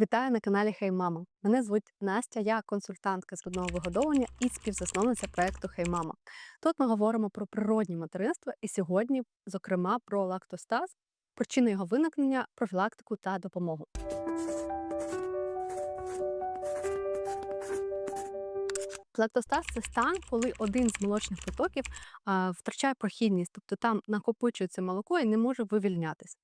Вітаю на каналі Хей Мама. Мене звуть Настя, я консультантка з грудного вигодовування і співзасновниця проекту Хей Мама. Тут ми говоримо про природнє материнство і сьогодні, зокрема, про лактостаз, причини його виникнення, профілактику та допомогу. Лактостаз це стан, коли один з молочних потоків а, втрачає прохідність, тобто там накопичується молоко і не може вивільнятися.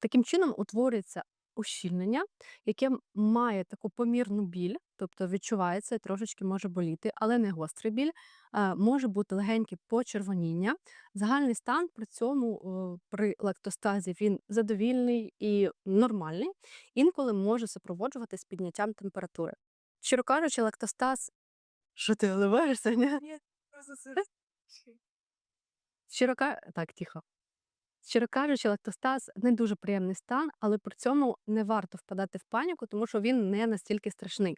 Таким чином утворюється ущільнення, яке має таку помірну біль, тобто відчувається, трошечки може боліти, але не гострий біль. Може бути легеньке почервоніння. Загальний стан при цьому при лактостазі він задовільний і нормальний, інколи може супроводжуватись підняттям температури. Щиро кажучи, лактостаз що ти уливаєшся, ні? Просто. Щиро так, тихо. Щиро кажучи, лактостаз не дуже приємний стан, але при цьому не варто впадати в паніку, тому що він не настільки страшний.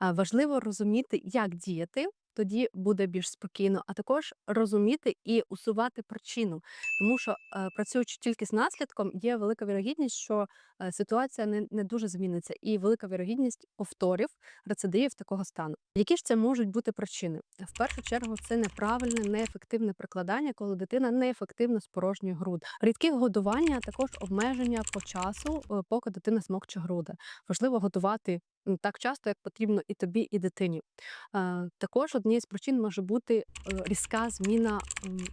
Важливо розуміти, як діяти, тоді буде більш спокійно, а також розуміти і усувати причину. Тому що, е, працюючи тільки з наслідком, є велика вірогідність, що е, ситуація не, не дуже зміниться, і велика вірогідність повторів, рецидивів такого стану. Які ж це можуть бути причини? В першу чергу, це неправильне, неефективне прикладання, коли дитина неефективно спорожнює груди. Рідке годування, також обмеження по часу, е, поки дитина смокче груди. Важливо годувати так часто, як потрібно і тобі, і дитині. Також однією з причин може бути е, різка зміна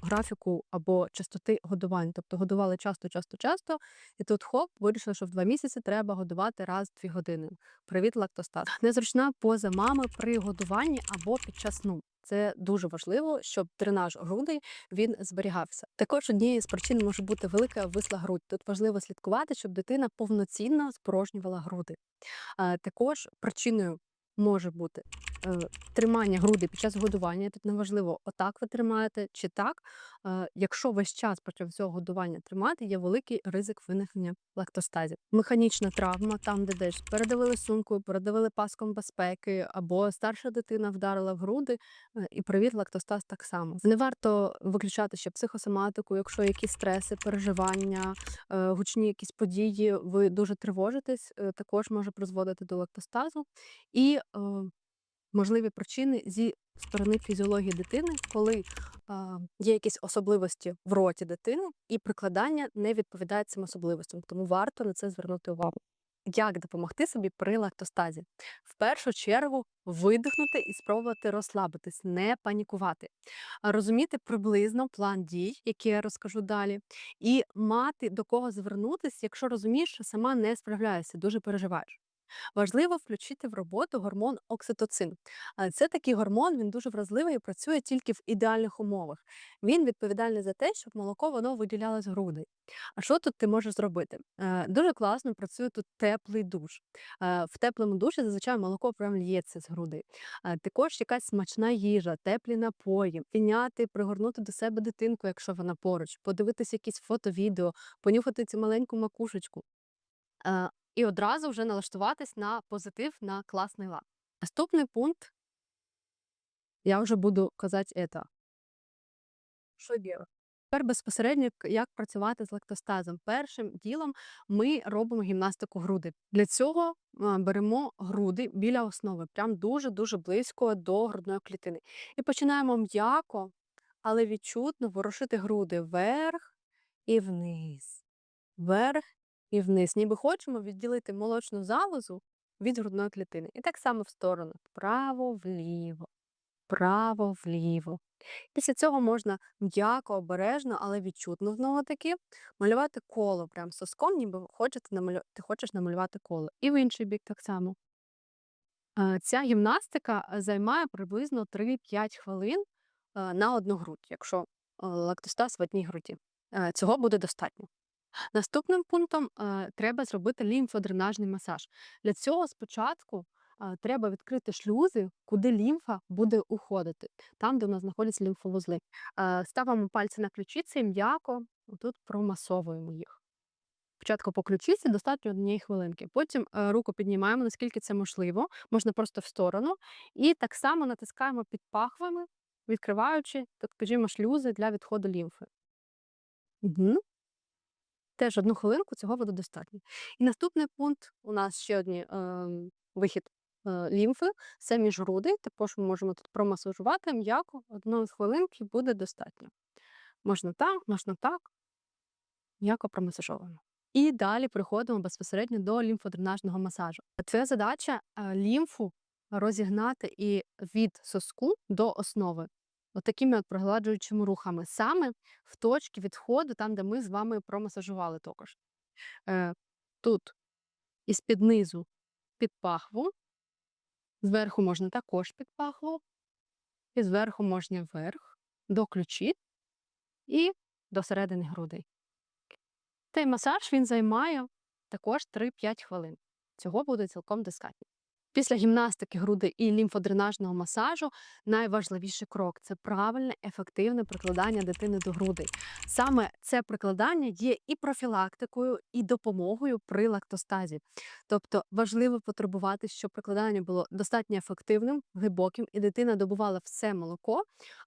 графіку або частоти годування. Тобто годували часто, часто, часто, і тут хоп, вирішили, що в два місяці треба годувати раз в дві години. Привіт, лактостаз. Незручна поза мами при годуванні або під час сну. Це дуже важливо, щоб дренаж грудей він зберігався. Також однією з причин може бути велика висла грудь. Тут важливо слідкувати, щоб дитина повноцінно спорожнювала груди. Також причиною може бути е, тримання груди під час годування. Тут неважливо, отак ви тримаєте чи так. Е, якщо весь час протягом цього годування тримати, є великий ризик виникнення лактостазів. Механічна травма, там, де десь передавили сумкою, передавили паском безпеки, або старша дитина вдарила в груди, е, і привіт, лактостаз так само. Не варто виключати ще психосоматику, якщо якісь стреси, переживання, е, гучні якісь події, ви дуже тривожитесь, е, також може призводити до лактостазу. І е, можливі причини зі сторони фізіології дитини, коли є якісь особливості в роті дитини, і прикладання не відповідає цим особливостям. Тому варто на це звернути увагу. Як допомогти собі при лактостазі? В першу чергу видихнути і спробувати розслабитись, не панікувати, розуміти приблизно план дій, який я розкажу далі, і мати до кого звернутися, якщо розумієш, що сама не справляєшся, дуже переживаєш. Важливо включити в роботу гормон окситоцин. А Це такий гормон, він дуже вразливий і працює тільки в ідеальних умовах. Він відповідальний за те, щоб молоко воно виділялось з грудей. А що тут ти можеш зробити? Е, Дуже класно працює тут теплий душ. Е, В теплому душі зазвичай молоко прям л'ється з грудей. Е, Також якась смачна їжа, теплі напої, підняти, пригорнути до себе дитинку, якщо вона поруч, подивитися якісь фото, відео, понюхати цю маленьку макушечку. Е, і одразу вже налаштуватись на позитив, на класний лад. Наступний пункт, я вже буду казати это. Что делать? Тепер безпосередньо як працювати з лактостазом. Першим ділом ми робимо гімнастику груди. Для цього беремо груди біля основи, прям дуже-дуже близько до грудної клітини. І починаємо м'яко, але відчутно ворушити груди вверх і вниз, вверх і вниз. Ніби хочемо відділити молочну залозу від грудної клітини. І так само в сторону: вправо-вліво, вправо-вліво. Після цього можна м'яко, обережно, але відчутно знову таки малювати коло прям соском, ніби хочете намалю... ти хочеш намалювати коло. І в інший бік так само. Е, Ця гімнастика е, займає приблизно 3-5 хвилин е, на одну грудь, якщо лактостаз в одній груді. Цього буде достатньо. Наступним пунктом е, треба зробити лімфодренажний масаж. Для цього спочатку е, треба відкрити шлюзи, куди лімфа буде уходити, там, де у нас знаходяться лімфовузли. Е, ставимо пальці на ключиці м'яко тут промасовуємо їх. Спочатку по ключиці достатньо однієї хвилинки. Потім е, руку піднімаємо, наскільки це можливо, можна просто в сторону. І так само натискаємо під пахвами, відкриваючи, так скажімо, шлюзи для відходу лімфи. Угу. Теж одну хвилинку цього буде достатньо. І наступний пункт у нас ще одні ем, вихід е, лімфи, це між груди. Також ми можемо тут промасажувати м'яко, одної хвилинки буде достатньо. Можна так, можна так, м'яко промасажовуємо. І далі переходимо безпосередньо до лімфодренажного масажу. Твоя задача е, лімфу розігнати і від соску до основи. Отакими от прогладжуючими рухами, саме в точці відходу, там, де ми з вами промасажували також. Е, тут із під низу під пахву, зверху можна також під пахву, і зверху можна вверх, до ключиць і до середини грудей. Цей масаж він займає також 3-5 хвилин. Цього буде цілком достатньо. Після гімнастики груди і лімфодренажного масажу найважливіший крок це правильне, ефективне прикладання дитини до грудей. Саме це прикладання є і профілактикою, і допомогою при лактостазі. Тобто важливо потребувати, щоб прикладання було достатньо ефективним, глибоким, і дитина добувала все молоко,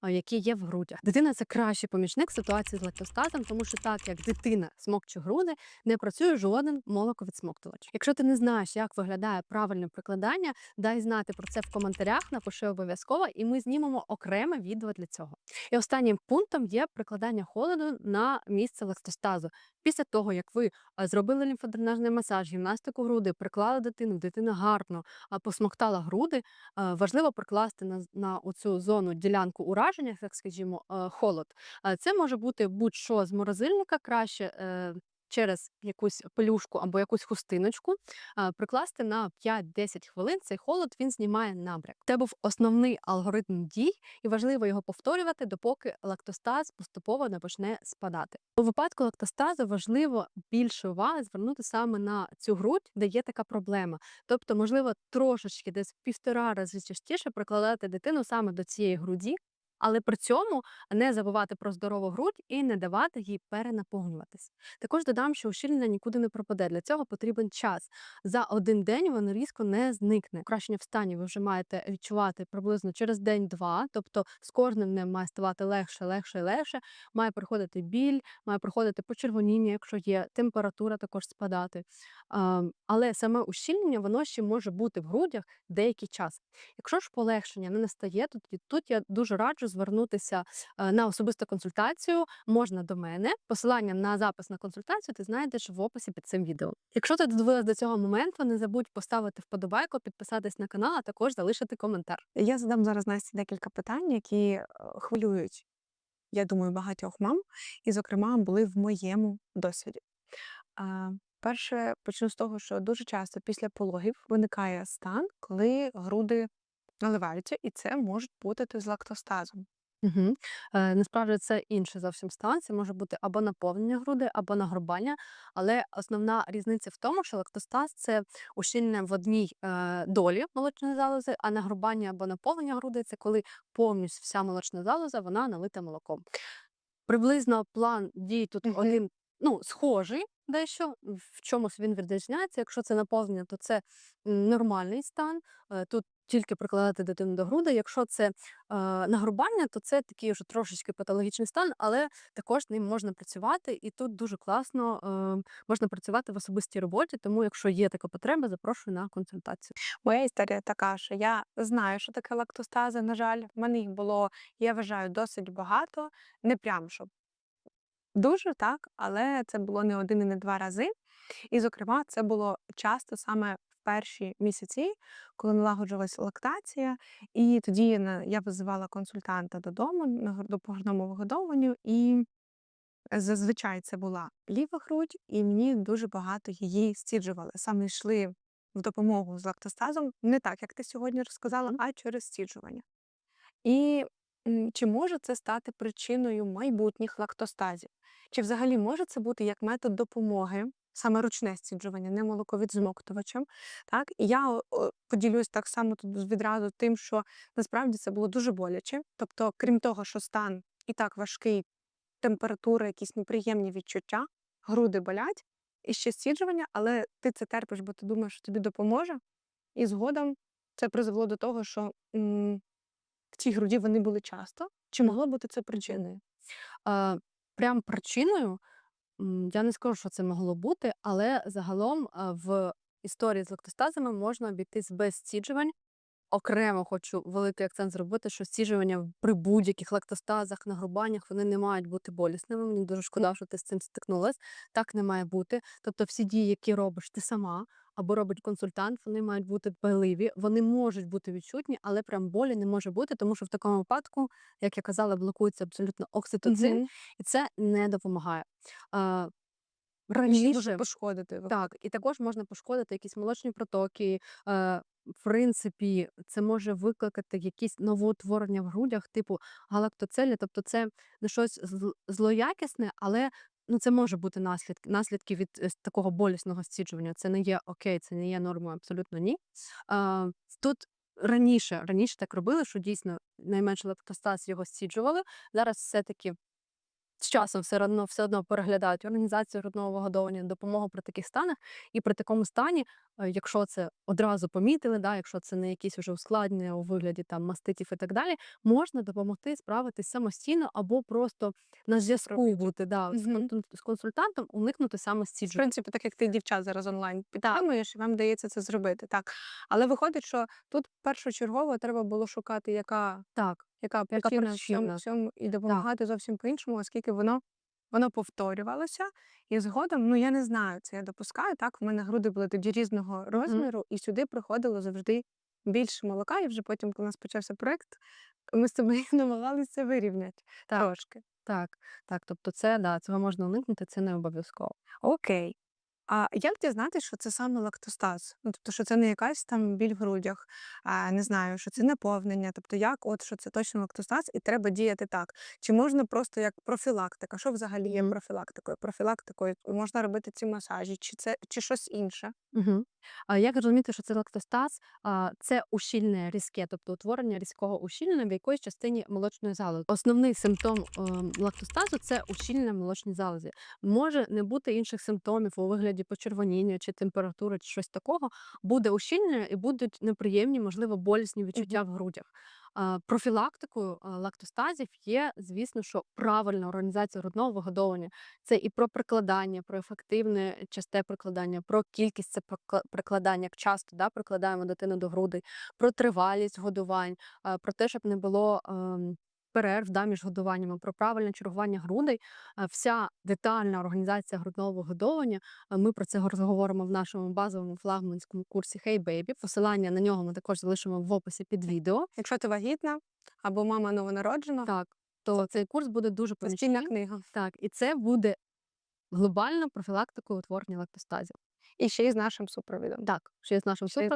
яке є в грудях. Дитина це кращий помічник ситуації з лактостазом, тому що так як дитина смокче груди, не працює жоден молоковідсмоктувач. Якщо ти не знаєш, як виглядає правильне прикладання, дай знати про це в коментарях, напиши обов'язково, і ми знімемо окреме відео для цього. І останнім пунктом є прикладання холоду на місце лактостазу. Після того, як ви зробили лімфодренажний масаж, гімнастику груди, приклали дитину, дитина гарно посмоктала груди, важливо прикласти на, на оцю зону ділянку ураження, так скажімо, холод. Це може бути будь-що з морозильника, краще е, через якусь пелюшку або якусь хустиночку прикласти на 5-10 хвилин. Цей холод він знімає набряк. Це був основний алгоритм дій, і важливо його повторювати, допоки лактостаз поступово не почне спадати. У випадку лактостазу важливо більше уваги звернути саме на цю грудь, де є така проблема. Тобто, можливо, трошечки десь півтора рази частіше прикладати дитину саме до цієї груді. Але при цьому не забувати про здорову грудь і не давати їй перенаповнюватись. Також додам, що ущільнення нікуди не пропаде. Для цього потрібен час. За один день воно різко не зникне. Покращення в стані ви вже маєте відчувати приблизно через день-два. Тобто з кожним днем має ставати легше, легше і легше. Має приходити біль, має приходити почервоніння, якщо є температура, також спадати. Але саме ущільнення воно ще може бути в грудях деякий час. Якщо ж полегшення не настає, то тут я дуже раджу звернутися е, на особисту консультацію. Можна до мене. Посилання на запис на консультацію ти знайдеш в описі під цим відео. Якщо ти додивилась до цього моменту, не забудь поставити вподобайку, підписатись на канал, а також залишити коментар. Я задам зараз Насті декілька питань, які е, хвилюють, я думаю, багатьох мам, і, зокрема, були в моєму досвіді. Перше, почну з того, що дуже часто після пологів виникає стан, коли груди наливаються, і це можуть бути з лактостазом. Угу. Е, насправді це інший зовсім стан. Це може бути або наповнення груди, або нагрубання. Але основна різниця в тому, що лактостаз це ущільнення в одній е, долі молочної залози, а нагрубання або наповнення груди це коли повністю вся молочна залоза вона налита молоком. Приблизно план дій тут Мгм. один ну, схожий дещо. В чомусь він відрізняється. Якщо це наповнення, то це нормальний стан. Тут тільки прикладати дитину до груди. Якщо це нагрубання, то це такий вже трошечки патологічний стан, але також ним можна працювати, і тут дуже класно можна працювати в особистій роботі. Тому, якщо є така потреба, запрошую на консультацію. Моя історія така, що я знаю, що таке лактостази. На жаль, в мене їх було, я вважаю, досить багато. Не прям щоб дуже так, але це було не один і не два рази. І, зокрема, це було часто саме в перші місяці, коли налагоджувалась лактація, і тоді я визивала консультанта додому на гр- по грудному вигодовуванню, і зазвичай це була ліва грудь, і мені дуже багато її стіджували. Саме йшли в допомогу з лактостазом, не так, як ти сьогодні розказала, а через стіджування. І чи може це стати причиною майбутніх лактостазів? Чи взагалі може це бути як метод допомоги, саме ручне стіджування, не молоковідзмоктувачем? Так, і я поділюсь так само тут відразу тим, що насправді це було дуже боляче. Тобто, крім того, що стан і так важкий, температура, якісь неприємні відчуття, груди болять, і ще стіджування, але ти це терпиш, бо ти думаєш, що тобі допоможе. І згодом це призвело до того, що м, цій груді вони були часто. Чи могло бути це причиною? Прям причиною я не скажу, що це могло бути, але загалом в історії з лактостазами можна обійтись без стіджувань. Окремо хочу великий акцент зробити, що стіджування при будь-яких лактостазах, нагрубаннях вони не мають бути болісними. Мені дуже шкода, що ти з цим стикнулась. Так не має бути. Тобто, всі дії, які робиш ти сама або робить консультант, вони мають бути дбайливі, вони можуть бути відчутні, але прям болі не може бути, тому що в такому випадку, як я казала, блокується абсолютно окситоцин, Мгм. і це не допомагає. Раніше дуже пошкодити. так, і також можна пошкодити якісь молочні протоки. Е, в принципі, це може викликати якісь новоутворення в грудях, типу галактоцелі. Тобто, це не щось злоякісне, але ну, це може бути наслідки, наслідки від е, такого болісного стіджування. Це не є окей, це не є нормою, абсолютно ні. Е, тут раніше, раніше так робили, що дійсно найменше лактостаз його стіджували. Зараз все-таки з часом все одно все одно переглядають організацію грудного вигодовування, допомогу при таких станах. І при такому стані, е, якщо це одразу помітили, да, якщо це не якісь вже ускладнення у вигляді там маститів і так далі, можна допомогти справитись самостійно або просто на зв'язку бути да, з, Мгм. з консультантом, уникнути саме В принципі, так як ти дівчат зараз онлайн підтримуєш, і вам дається це зробити. Так. Але виходить, що тут першочергово треба було шукати, яка, Так, яка причина в цьому і допомагати зовсім по-іншому, оскільки воно, воно повторювалося. І згодом, ну я не знаю, це я допускаю. Так, в мене груди були тоді різного розміру, і сюди приходило завжди більше молока. І вже потім, коли у нас почався проект, ми з тобою намагалися вирівняти так, трошки. так, так. Тобто, це да, цього можна уникнути, це не обов'язково. Окей. А як дізнатися, що це саме лактостаз? Ну, тобто, що це не якась там біль в грудях, а, не знаю, що це наповнення. Тобто, як от що це точно лактостаз, і треба діяти так. Чи можна просто як профілактика? Що взагалі є профілактикою? Профілактикою можна робити ці масажі, чи це чи щось інше? Угу. Як розуміти, що це лактостаз? Це ущільне різке, тобто утворення різкого ущільнення в якоїсь частині молочної залози. Основний симптом ем, лактостазу це ущільнення молочній залози. Може не бути інших симптомів у вигляді почервоніння чи температури, чи щось такого. Буде ущільнення і будуть неприємні, можливо, болісні відчуття в грудях. Профілактикою лактостазів є, звісно, що правильна організація грудного вигодовування. Це і про прикладання, про ефективне часте прикладання, про кількість це прикла- прикладання, як часто да, прикладаємо дитину до груди, про тривалість годувань, про те, щоб не було ем, перерв да, між годуваннями, про правильне чергування грудей. Вся детальна організація грудного вигодовування. а, Ми про це говоримо в нашому базовому флагманському курсі Hey Baby. Посилання на нього ми також залишимо в описі під відео. Якщо ти вагітна або мама новонароджена, Так, то цей курс буде дуже помічним. книга. Так, і це буде глобальна профілактика утворення лактостазів. І ще й з нашим супровідом. Так, ще й з нашим Ще й з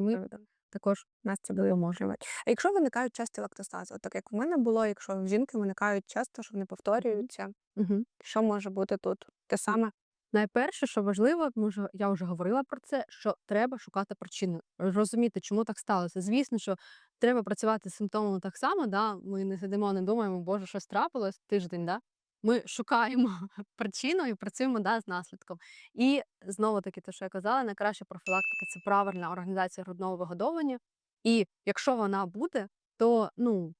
ми супровідом. також Нас це допоможе. А якщо виникають часті лактостази, так як у мене було, якщо в жінки виникають часто, що вони повторюються, угу. що може бути тут? Те саме? найперше, що важливо, може, я вже говорила про це, що треба шукати причину, розуміти, чому так сталося. Звісно, що треба працювати з симптомами так само. Да? Ми не сидимо, не думаємо, боже, щось трапилось тиждень. Да? Ми шукаємо причину і працюємо да, з наслідком. І знову таки, те, що я казала, найкраща профілактика це правильна організація грудного вигодовування. І якщо вона буде, то ну,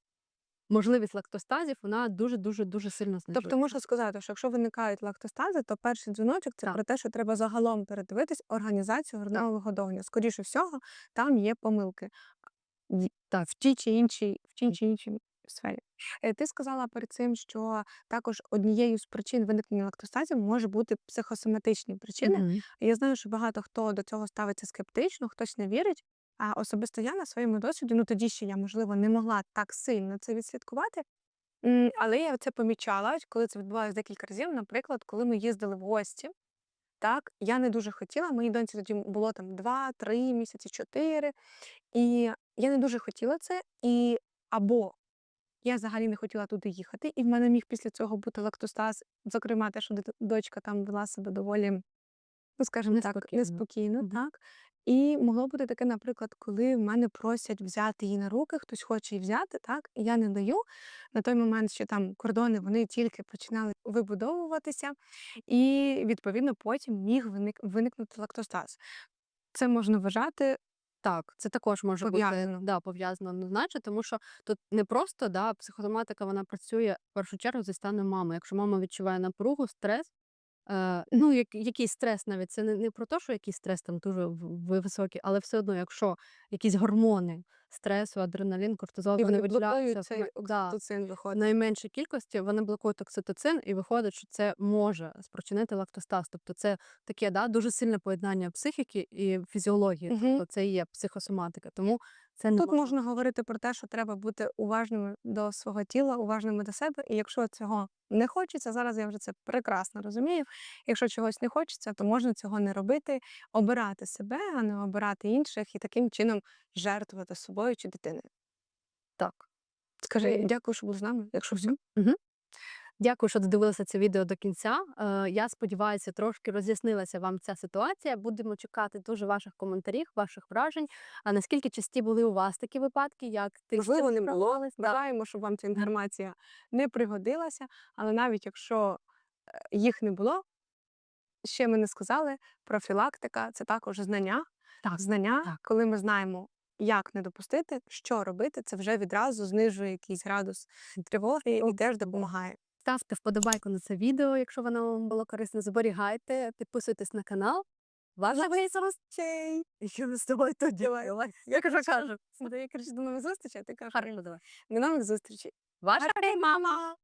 можливість лактостазів вона дуже дуже дуже сильно знижується. Тобто можна сказати, що якщо виникають лактостази, то перший дзвіночок це Так. про те, що треба загалом передивитись організацію грудного вигодовування. Скоріше всього, там є помилки Так. в тій чи іншій, в тій чи іншій сфері. Е, Ти сказала перед цим, що також однією з причин виникнення лактостазів може бути психосоматичні причини. Мгм. Я знаю, що багато хто до цього ставиться скептично, хтось не вірить. А особисто я на своєму досвіді, ну тоді ще я, можливо, не могла так сильно це відслідкувати. Але я це помічала, коли це відбувалося декілька разів. Наприклад, коли ми їздили в гості, так, я не дуже хотіла. Моїй доньці тоді було там 2-3 місяці, 4. І я не дуже хотіла це. І або я взагалі не хотіла туди їхати, і в мене міг після цього бути лактостаз, зокрема, те, що дочка там вела себе доволі, ну скажімо так, Неспокійно. неспокійно, Мгм. так. І могло бути таке, наприклад, коли в мене просять взяти її на руки, хтось хоче її взяти, так, і я не даю. На той момент, що там кордони вони тільки починали вибудовуватися, і відповідно потім міг виник, виникнути лактостаз. Це можна вважати Так, це також може Пов'язано. бути да, пов'язано однозначно, тому що тут не просто да, психосоматика вона працює в першу чергу зі станом мами. Якщо мама відчуває напругу, стрес, Е, ну, як, якийсь стрес навіть це не, не про те, що якийсь стрес там дуже високий, але все одно, якщо якісь гормони стресу, адреналін, кортизол, І вони виділяються цей да, окситоцин в виходить. найменшій кількості, вони блокують окситоцин, і виходить, що це може спричинити лактостаз. Тобто це таке да, дуже сильне поєднання психіки і фізіології. Мгм. Тобто це і є психосоматика. Тому це не Тут можна. можна говорити про те, що треба бути уважними до свого тіла, уважними до себе. І якщо цього не хочеться, зараз я вже це прекрасно розумію. Якщо чогось не хочеться, то можна цього не робити, обирати себе, а не обирати інших, і таким чином жертвувати собою чи дитиною. Так. Скажи, дякую, що був з нами. Якщо все. Дякую, що додивилися це відео до кінця. Е, Я сподіваюся, трошки роз'яснилася вам ця ситуація. Будемо чекати дуже ваших коментарів, ваших вражень. А наскільки часті були у вас такі випадки? Як ти Можливо, не було. Бажаємо, щоб вам ця інформація не пригодилася, але навіть якщо е, їх не було, ще ми не сказали, профілактика це також знання. Так, Знання, так. коли ми знаємо, як не допустити, що робити, це вже відразу знижує якийсь градус тривоги і теж допомагає. Ставте вподобайку на це відео, якщо воно вам було корисно. Зберігайте, підписуйтесь на канал. Ваша Чей! Що ми з тобою тут ділимо? Я кажу, кажу. Я кажу, до нових зустрічей, а ти кажеш. Гарно давай. До нових зустрічей. Ваша мама!